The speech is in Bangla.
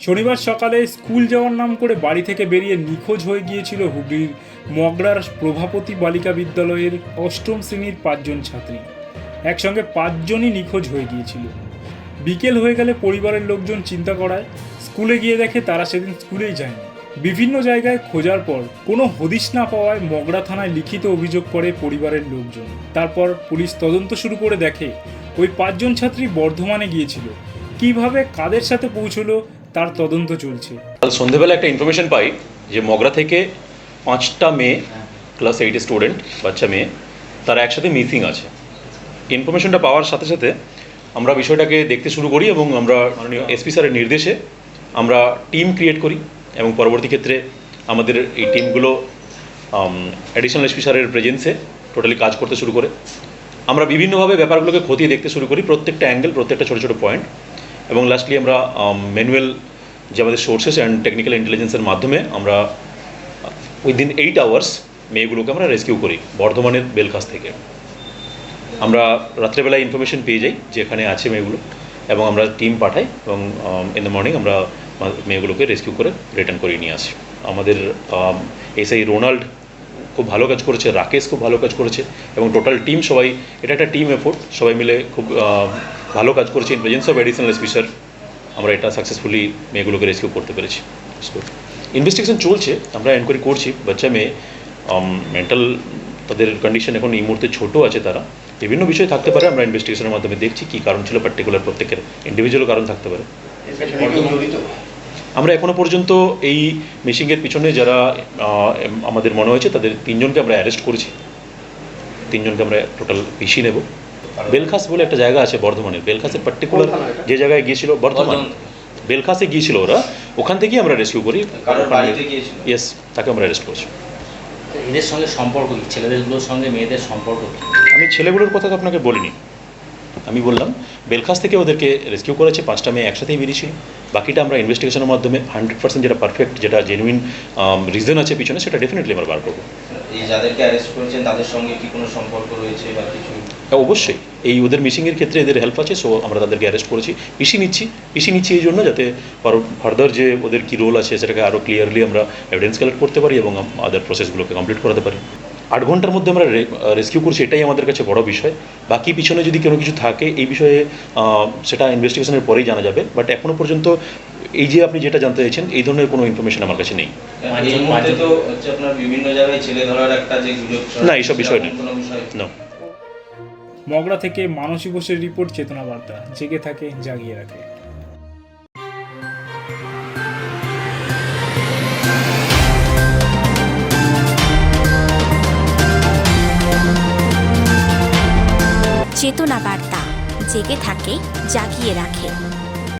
শনিবার সকালে স্কুল যাওয়ার নাম করে বাড়ি থেকে বেরিয়ে নিখোঁজ হয়ে গিয়েছিল হুগলির মগরার প্রভাপতি বালিকা বিদ্যালয়ের অষ্টম শ্রেণির পাঁচজন ছাত্রী। একসঙ্গে পাঁচজনই নিখোঁজ হয়ে গিয়েছিল। বিকেল হয়ে গেলে পরিবারের লোকজন চিন্তা করায়, স্কুলে গিয়ে দেখে তারা সেদিন স্কুলেই যায়নি। বিভিন্ন জায়গায় খোঁজার পর কোনো হদিশ না পাওয়ায় মগরা থানায় লিখিত অভিযোগ করে পরিবারের লোকজন। তারপর পুলিশ তদন্ত শুরু করে দেখে, ওই পাঁচজন ছাত্রী বর্ধমানে গিয়েছিল। কীভাবে, কাদের সাথে পৌঁছলো তার তদন্ত চলছে। কাল সন্ধেবেলা একটা ইনফরমেশন পাই যে মগরা থেকে পাঁচটা মেয়ে ক্লাস এইটের স্টুডেন্ট বাচ্চা মেয়ে, তারা একসাথে মিসিং আছে। ইনফরমেশনটা পাওয়ার সাথে সাথে আমরা বিষয়টাকে দেখতে শুরু করি এবং আমরা এসপি স্যারের নির্দেশে আমরা টিম ক্রিয়েট করি এবং পরবর্তী ক্ষেত্রে আমাদের এই টিমগুলো অ্যাডিশনাল এসপি স্যারের প্রেজেন্সে টোটালি কাজ করতে শুরু করে। আমরা বিভিন্নভাবে ব্যাপারগুলোকে খতিয়ে দেখতে শুরু করি প্রত্যেকটা অ্যাঙ্গেল প্রত্যেকটা ছোটো ছোটো পয়েন্ট এবং লাস্টলি আমরা ম্যানুয়াল যে আমাদের সোর্সেস অ্যান্ড টেকনিক্যাল ইন্টেলিজেন্সের মাধ্যমে আমরা উইদিন এইট আওয়ার্স মেয়েগুলোকে আমরা রেস্কিউ করি, বর্ধমানের বেলখাস থেকে। আমরা রাত্রেবেলায় ইনফরমেশন পেয়ে যাই যে এখানে আছে মেয়েগুলো এবং আমরা টিম পাঠাই এবং ইন দ্য মর্নিং আমরা মেয়েগুলোকে রেস্কিউ করে রিটার্ন করিয়ে নিয়ে আসি। আমাদের এসআই রোনাল্ড খুব ভালো কাজ করেছে রাকেশ খুব ভালো কাজ করেছে এবং টোটাল টিম সবাই, এটা একটা টিম এফোর্ট সবাই মিলে খুব ভালো কাজ করেছে ইন প্রেজেন্স অফ অ্যাডিশনাল স্পিসার আমরা এটা সাকসেসফুলি মেয়েগুলোকে রেস্কিউ করতে পেরেছি। ইনভেস্টিগেশন চলছে, আমরা এনকোয়ারি করছি, বাচ্চা মেয়ে মেন্টাল তাদের কন্ডিশন এখন এই মুহূর্তে ছোটো আছে তারা। বিভিন্ন বিষয় থাকতে পারে, আমরা ইনভেস্টিগেশনের মাধ্যমে দেখছি কী কারণ ছিল পার্টিকুলার প্রত্যেকের ইন্ডিভিজুয়াল কারণ থাকতে পারে। আমরা এখনও পর্যন্ত এই মিশিংয়ের পিছনে যারা আমাদের মনে হয়েছে, তাদের তিনজনকে আমরা অ্যারেস্ট করেছি। তিনজনকে আমরা টোটাল পিসি নেব। বেলখাস বলে একটা জায়গা আছে বর্ধমানের। বেলখাসের পার্টিকুলার যে জায়গায় গিয়েছিল বর্ধমান। বেলখাসে গিয়েছিল ওরা। ওখান থেকেই আমরা রেস্কিউ করি। কারোর বাড়িতে গিয়েছিল? ইয়েস তাকে আমরা রেস্ট করছি। এদের সঙ্গে সম্পর্ক কি? ছেলেদেরগুলোর সঙ্গে মেয়েদের সম্পর্ক কি? আমি ছেলেগুলোর কথা তো আপনাকে বলিনি। আমি বললাম বেলখাস থেকে ওদেরকে রেস্কিউ করেছে পাঁচটা মেয়ে একসাথেই বেরিয়েছিল। বাকিটা আমরা ইনভেস্টিগেশনের মাধ্যমে হান্ড্রেড পার্সেন্ট যেটা পারফেক্ট যেটা জেনুইন রিজন আছে পিছনে সেটা ডেফিনেটলি আমরা বার করব। এই যাদেরকে অ্যারেস্ট করেছেন তাদের সঙ্গে কি কোনো সম্পর্ক রয়েছে বা কিছু হ্যাঁ, অবশ্যই। এই ওদের মিসিংয়ের ক্ষেত্রে এদের হেল্প আছে সো আমরা তাদেরকে অ্যারেস্ট করেছি। পিসি নিচ্ছি পিসি নিচ্ছি এই জন্য যাতে ফার্দার যে ওদের কী রোল আছে সেটাকে আরও ক্লিয়ারলি আমরা এভিডেন্স কালেক্ট করতে পারি এবং আদার প্রসেসগুলোকে কমপ্লিট করাতে পারি। আট ঘণ্টার মধ্যে আমরা রেস্কিউ করছি এটাই আমাদের কাছে বড় বিষয়। বাকি পিছনে যদি কোনো কিছু থাকে এই বিষয়ে সেটা ইনভেস্টিগেশনের পরেই জানা যাবে। বাট এখনও পর্যন্ত এই যে আপনি যেটা জানতে চাইছেন এই ধরনের কোনো ইনফরমেশন আমার কাছে নেই। ছড়াচ্ছে, না, এইসব বিষয় নেই। মগরা থেকে মানসী বসের রিপোর্ট চেতনা বার্তা জেগে থাকে, জাগিয়ে রাখে। চেতনা বার্তা জেগে থাকে, জাগিয়ে রাখে।